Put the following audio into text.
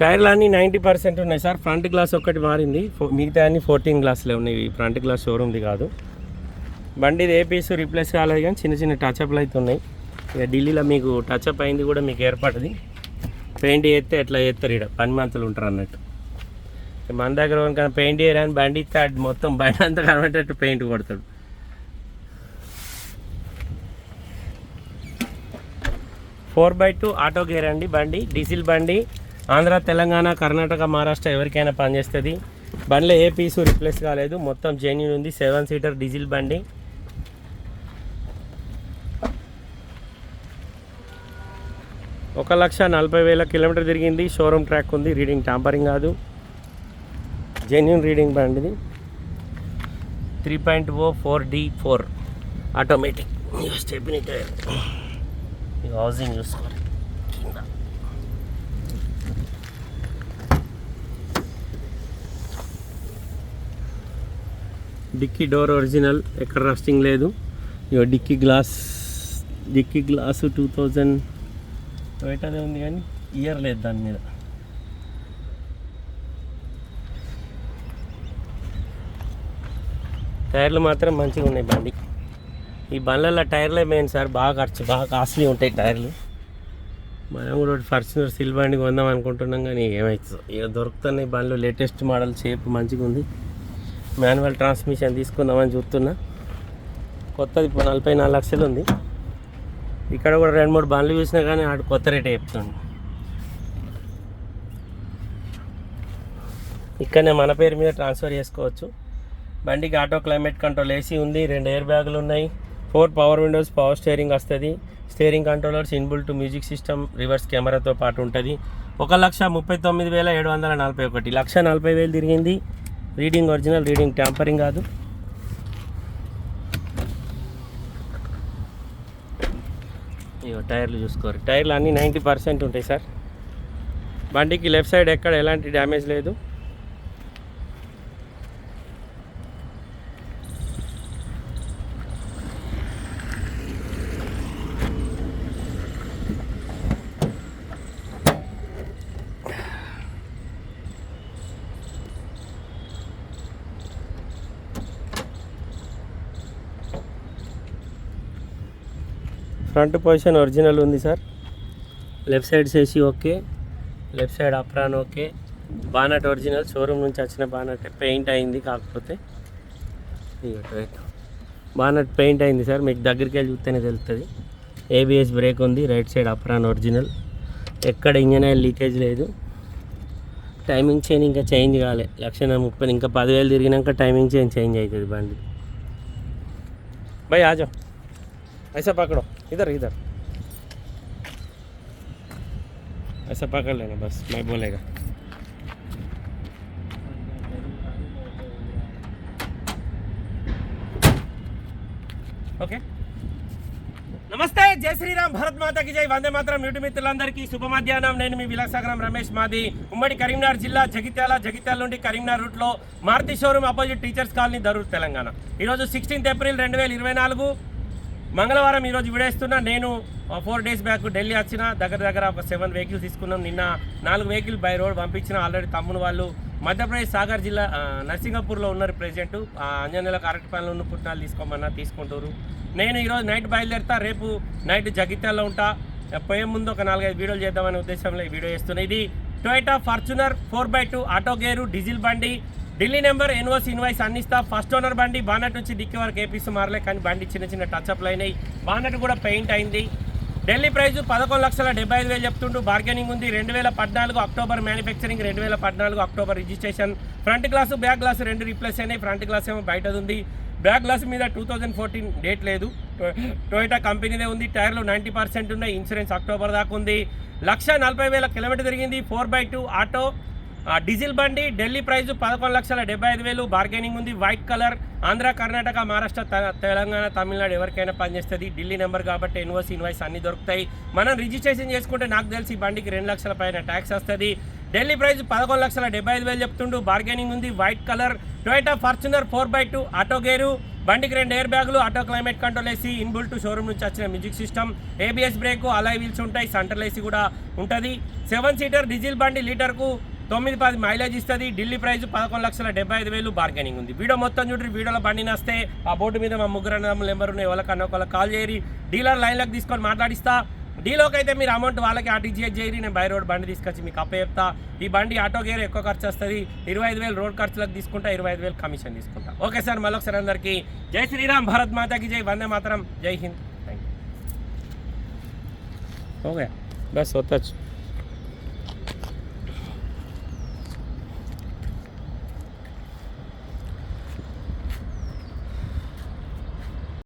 టైర్లు అన్నీ ninety percent ఉన్నాయి సార్. ఫ్రంట్ గ్లాస్ ఒక్కటి మారింది. మిగతా అన్ని ఫోర్టీన్ గ్లాసులే ఉన్నాయి. ఫ్రంట్ గ్లాస్ షోరూమ్ది కాదు. బండి ఏ పీస్ రీప్లేస్ కాలేదు కానీ చిన్న చిన్న టచ్అప్లు అయితే ఉన్నాయి. ఇక ఢిల్లీలో మీకు టచ్అప్ అయింది కూడా మీకు ఏర్పడింది. పెయింట్ చేస్తే ఎట్లా చేస్తారు ఇక్కడ పని మంతులు ఉంటారు అన్నట్టు. మన దగ్గర కనుక పెయింట్ చేయరాని బండి ఇస్తే మొత్తం బండి అంతా కనబడేటట్టు పెయింట్ కొడతాడు. Four by two auto gear అండి బండి. డీజిల్ బండి. ఆంధ్ర తెలంగాణ కర్ణాటక మహారాష్ట్ర ఎవరికైనా పనిచేస్తుంది బండ్లో ఏ పీసు రిప్లేస్ కాలేదు. మొత్తం జెన్యున్ ఉంది. సెవెన్ సీటర్ డీజిల్ బండి. ఒక లక్ష నలభై వేల కిలోమీటర్ తిరిగింది. షోరూమ్ ట్రాక్ ఉంది. రీడింగ్ టాంపరింగ్ కాదు. జెన్యున్ రీడింగ్ బండిది. Three point O four D four automatic stepney tyre housing చూసుకోవాలి కింద డిక్కీ డోర్ ఒరిజినల్ ఎక్కడ రస్టింగ్ లేదు. ఇక dicky glass dicky glass two thousand వెయిటదే ఉంది కానీ ఇయర్ లేదు దాని మీద. టైర్లు మాత్రం మంచిగా ఉన్నాయి బండి. ఈ బండ్లలో టైర్లే మెయిన్ సార్ బాగా ఖర్చు బాగా కాస్ట్లీ ఉంటాయి టైర్లు. మనం కూడా ఫార్చునర్ సిల్ బండి కొందాం అనుకుంటున్నాం కానీ ఏమవుతుందో ఇక దొరుకుతున్నాయి బండ్లు లేటెస్ట్ మోడల్ షేప్ మంచిగా ఉంది. మాన్యువల్ ట్రాన్స్మిషన్ తీసుకుందామని చూస్తున్నా. కొత్తది ఇప్పుడు నలభై నాలుగు లక్షలు ఉంది. ఇక్కడ కూడా రెండు మూడు బండ్లు చూసినా కానీ ఆడు కొత్త రేటే చెప్తుంది ఇక్కడనే మన పేరు మీద ట్రాన్స్ఫర్ చేసుకోవచ్చు. బండికి ఆటో క్లైమేట్ కంట్రోల్ ఏసీ ఉంది రెండు ఎయిర్ బ్యాగులు ఉన్నాయి. Four power windows power steering వస్తుంది. Steering controllers inbuilt music system reverse కెమెరాతో పాటు ఉంటుంది. ఒక లక్ష ముప్పై తొమ్మిది వేల ఏడు వందల నలభై ఒకటి. లక్ష నలభై వేలు తిరిగింది. రీడింగ్ ఒరిజినల్ రీడింగ్ ట్యాంపరింగ్ కాదు. ఇగో టైర్లు చూసుకోరు. టైర్లు అన్నీ నైంటీ పర్సెంట్ ఉంటాయి సార్. బండికి లెఫ్ట్ సైడ్ ఎక్కడ ఎలాంటి డ్యామేజ్ లేదు. ఫ్రంట్ పొజిషన్ ఒరిజినల్ ఉంది సార్. లెఫ్ట్ సైడ్ చేసి okay. Left side apron okay. Bonnet original showroom నుంచి వచ్చిన బానట్ పెయింట్ అయింది కాకపోతే. బానట్ పెయింట్ అయింది సార్. మీకు దగ్గరికి వెళ్ళి చూస్తేనే తెలుస్తుంది. ఏబిఎస్ బ్రేక్ ఉంది. Right side apron original. ఎక్కడ ఇంజన్ ఆయిల్ లీకేజ్ లేదు. టైమింగ్ చేయిన్ ఇంకా చేంజ్ కాలే. లక్ష ముప్పై ఇంకా పదివేలు తిరిగినాక టైమింగ్ చేంజ్ చేంజ్ అవుతుంది బండి. భయ్ ఆజా. ఐసా పక్కడో इधर इधर ऐसा पकड़ लेना बस मैं बोलेगा ఓకే నమస్తే జై శ్రీరామ్ భరత్ మాతకి జై వందే మాత్రం యూటి మిత్రులందరికీ శుభ మధ్యాహ్నం నేను మీ విలాసాగరం రమేష్ మాది ఉమ్మడి కరీంనగర్ జిల్లా జగిత్యాల జగిత్యాల నుండి కరీంనగర్ రూట్లో Maruti showroom opposite teachers colony Darur Telangana ఈరోజు సిక్స్టీన్త్ ఏప్రిల్ రెండు వేల ఇరవై నాలుగు మంగళవారం ఈరోజు విడేస్తున్నా నేను ఫోర్ డేస్ బ్యాక్ ఢిల్లీ వచ్చిన దగ్గర దగ్గర ఒక సెవెన్ వెహికల్స్ తీసుకున్నాం. నిన్న నాలుగు వెహికల్ బై రోడ్ పంపించిన ఆల్రెడీ తమ్ముడు వాళ్ళు. మధ్యప్రదేశ్ సాగర్ జిల్లా నర్సింగపూర్లో ఉన్నారు ప్రెసిడెంట్ అంజనేయుల కరెక్ట్ పనులు ఉన్న పుట్టినాలు తీసుకోమన్నా తీసుకుంటారు నేను ఈరోజు నైట్ బయలుదేరుతా రేపు నైట్ జగిత్యాల్లో ఉంటా. పోయే ముందు ఒక నాలుగైదు వీడియోలు చేద్దామనే ఉద్దేశంలో ఈ వీడియో చేస్తున్నా. ఇది Toyota Fortuner four by two auto gear diesel బండి. ఢిల్లీ నెంబర్ ఎన్వోస్ ఇన్వాయిస్ అందిస్తా ఫస్ట్ ఓనర్ బండి బానట్ నుంచి దిక్కి వరకు ఏపీసీ మారలే కానీ బండి చిన్న చిన్న టచ్అప్లు అయినాయి. బానట్ కూడా పెయింట్ అయింది. ఢిల్లీ ప్రైస్ పదకొండు లక్షల డెబ్బై ఐదు వేలు చెప్తుంటూ బార్గెనింగ్ ఉంది. రెండు వేల పద్నాలుగు అక్టోబర్ మ్యానుఫ్యాక్చరింగ్ రెండు వేల పద్నాలుగు October registration. Front glass back glass రెండు రీప్లేస్ అయినాయి. ఫ్రంట్ గ్లాస్ ఏమో బయటది ఉంది. బ్యాక్ గ్లాస్ మీద టూ థౌజండ్ ఫోర్టీన్ డేట్ లేదు. టొయోటా కంపెనీదే ఉంది. టైర్లు నైంటీ పర్సెంట్ ఉన్నాయి. ఇన్సూరెన్స్ అక్టోబర్ దాకా ఉంది. లక్ష నలభై వేల కిలోమీటర్ తిరిగింది. Four by two auto. Diesel బండి ఢిల్లీ ప్రైజు పదకొండు లక్షల డెబ్బై ఐదు వేలు. బార్గెనింగ్ ఉంది. White colour. ఆంధ్ర కర్ణాటక మహారాష్ట్ర తెలంగాణ తమిళనాడు ఎవరికైనా పనిచేస్తుంది. ఢిల్లీ నెంబర్ కాబట్టి ఇన్వాయిస్ ఇన్వాయిస్ అన్ని దొరుకుతాయి. మనం రిజిస్ట్రేషన్ చేసుకుంటే నాకు తెలిసి ఈ బండికి రెండు లక్షల పైన ట్యాక్స్ వస్తుంది. ఢిల్లీ ప్రైస్ పదకొండు లక్షల డెబ్బై ఐదు వేలు చెప్తుండు. బార్గెనింగ్ ఉంది. White colour. Toyota Fortuner four by two auto gear. బండికి రెండు ఎయిర్ బ్యాగులు auto climate control AC inbuilt showroom నుంచి వచ్చిన music system. ABS brake alloy wheels ఉంటాయి. సెంట్రల్ ఏసీ కూడా ఉంటుంది. సెవెన్ సీటర్ డీజిల్ బండి లీటర్కు తొమ్మిది పది మైలేజ్ ఇస్తుంది. ఢిల్లీ ప్రైస్ పదకొండు లక్షల డెబ్బై ఐదు వేలు బార్గెనింగ్ ఉంది. వీడియో మొత్తం చూడండి వీడియోలో బండి నస్తే ఆ బోర్డు మీద మా ముగ్గురు అన్నదమ్ముల నెంబర్ ఉన్నాయి. ఎవరికన్నా ఒకళ్ళకి కాల్ చేయరి. డీలర్ లైన్లోకి తీసుకొని మాట్లాడిస్తా. డీలోకి అయితే మీరు అమౌంట్ వాళ్ళకి ఆర్టీజీఎస్ చేయరి. నేను బై రోడ్ బండి తీసుకొచ్చి మీకు అప్ప చెప్తా. ఈ బండి ఆటో గేర్ ఎక్కువ ఖర్చు వస్తుంది. ఇరవై ఐదు వేలు రోడ్ ఖర్చులకు తీసుకుంటా ఇరవై ఐదు వేలు కమిషన్ తీసుకుంటా. ఓకే సార్ మళ్ళొకసారి అందరికీ జై శ్రీరామ్ భారత్ మాతాకి జై వందే మాత్రం జై హింద్. థ్యాంక్ యూ ఓకే బస్ వద్దచ్చు